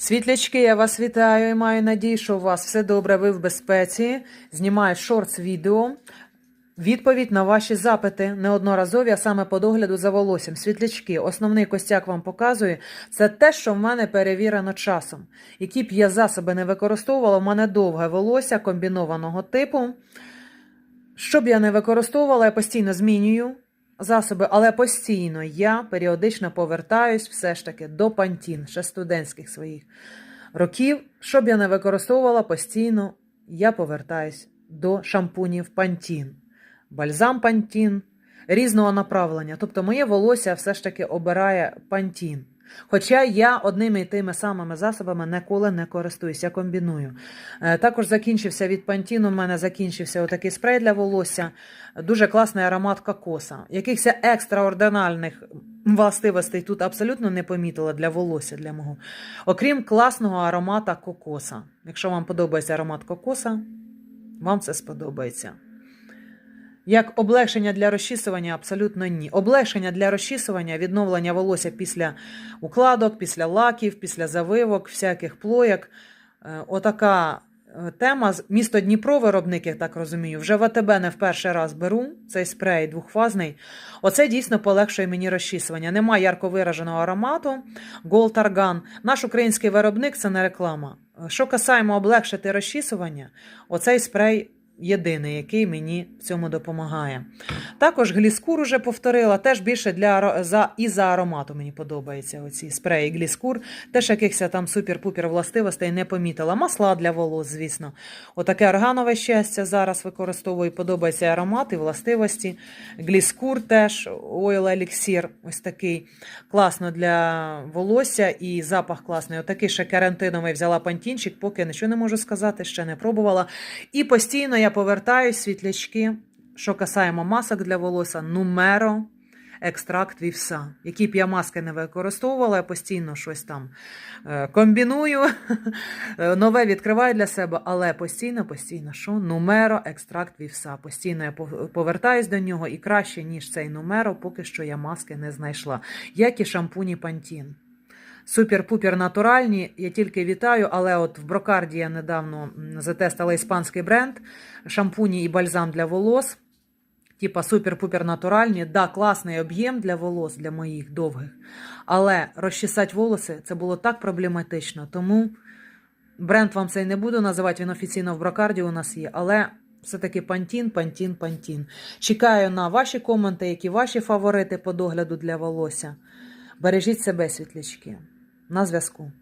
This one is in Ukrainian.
Світлячки, я вас вітаю і маю надію, що у вас все добре, ви в безпеці. Знімаю шортс відео. Відповідь на ваші запити неодноразові, а саме по догляду за волоссям. Світлячки, основний костяк вам показує, це те, що в мене перевірено часом. Які б я засоби не використовувала, в мене довге волосся комбінованого типу. Що б я не використовувала, я постійно змінюю засоби, але постійно я періодично повертаюсь все ж таки до пантін, ще студентських своїх років. Щоб я не використовувала, постійно я повертаюсь до шампунів пантін, бальзам пантін, різного направлення. Тобто моє волосся все ж таки обирає пантін. Хоча я одними і тими самими засобами ніколи не користуюсь, я комбіную. Е, Також закінчився від пантіну, в мене закінчився отакий спрей для волосся, дуже класний аромат кокоса. Якихось екстраординальних властивостей тут абсолютно не помітила для волосся для мого. Окрім класного аромата кокоса. Якщо вам подобається аромат кокоса, вам це сподобається. Як облегшення для розчісування, абсолютно ні. Облегшення для розчісування, відновлення волосся після укладок, після лаків, після завивок, всяких плоєк. Е, Отака е, тема. Місто Дніпро, виробник, я так розумію, вже в АТБ не в перший раз беру цей спрей двохфазний. Оце дійсно полегшує мені розчісування. Нема ярко вираженого аромату. Gold Argan. Наш український виробник це не реклама. Е, Що касаємо облегшити розчісування, оцей спрей єдиний, який мені в цьому допомагає. Також гліскур уже повторила, теж більше для за і за аромату мені подобається оці спреї гліскур. Теж якихось там супер-пупер властивостей не помітила. Масла для волос, звісно. Отаке органове щастя зараз використовую. Подобається аромат і властивості. Гліскур теж, ойл еліксір, ось такий. Класно для волосся і запах класний. Отакий ще карантиновий взяла пантінчик, поки нічого не можу сказати, ще не пробувала. І постійно я повертаюсь світлячки, що касаємо масок для волосся, нумеро, екстракт вівса. Які б я маски не використовувала, я постійно щось там е, комбіную, нове відкриваю для себе, але постійно, постійно, що нумеро, екстракт вівса. Постійно я повертаюсь до нього і краще, ніж цей нумеро, поки що я маски не знайшла. Як і шампуні Пантін. Супер-пупер натуральні. Я тільки вітаю, але от в Брокарді я недавно затестила іспанський бренд шампуні і бальзам для волос. Типа супер-пупер натуральні. Да, класний об'єм для волос, для моїх довгих. Але розчесати волоси це було так проблематично. Тому бренд вам цей не буду називати, він офіційно в Брокарді у нас є. Але все-таки пантін, пантін, пантін. Чекаю на ваші коменти, які ваші фаворити по догляду для волосся. Бережіть себе, світлячки. На зв'язку.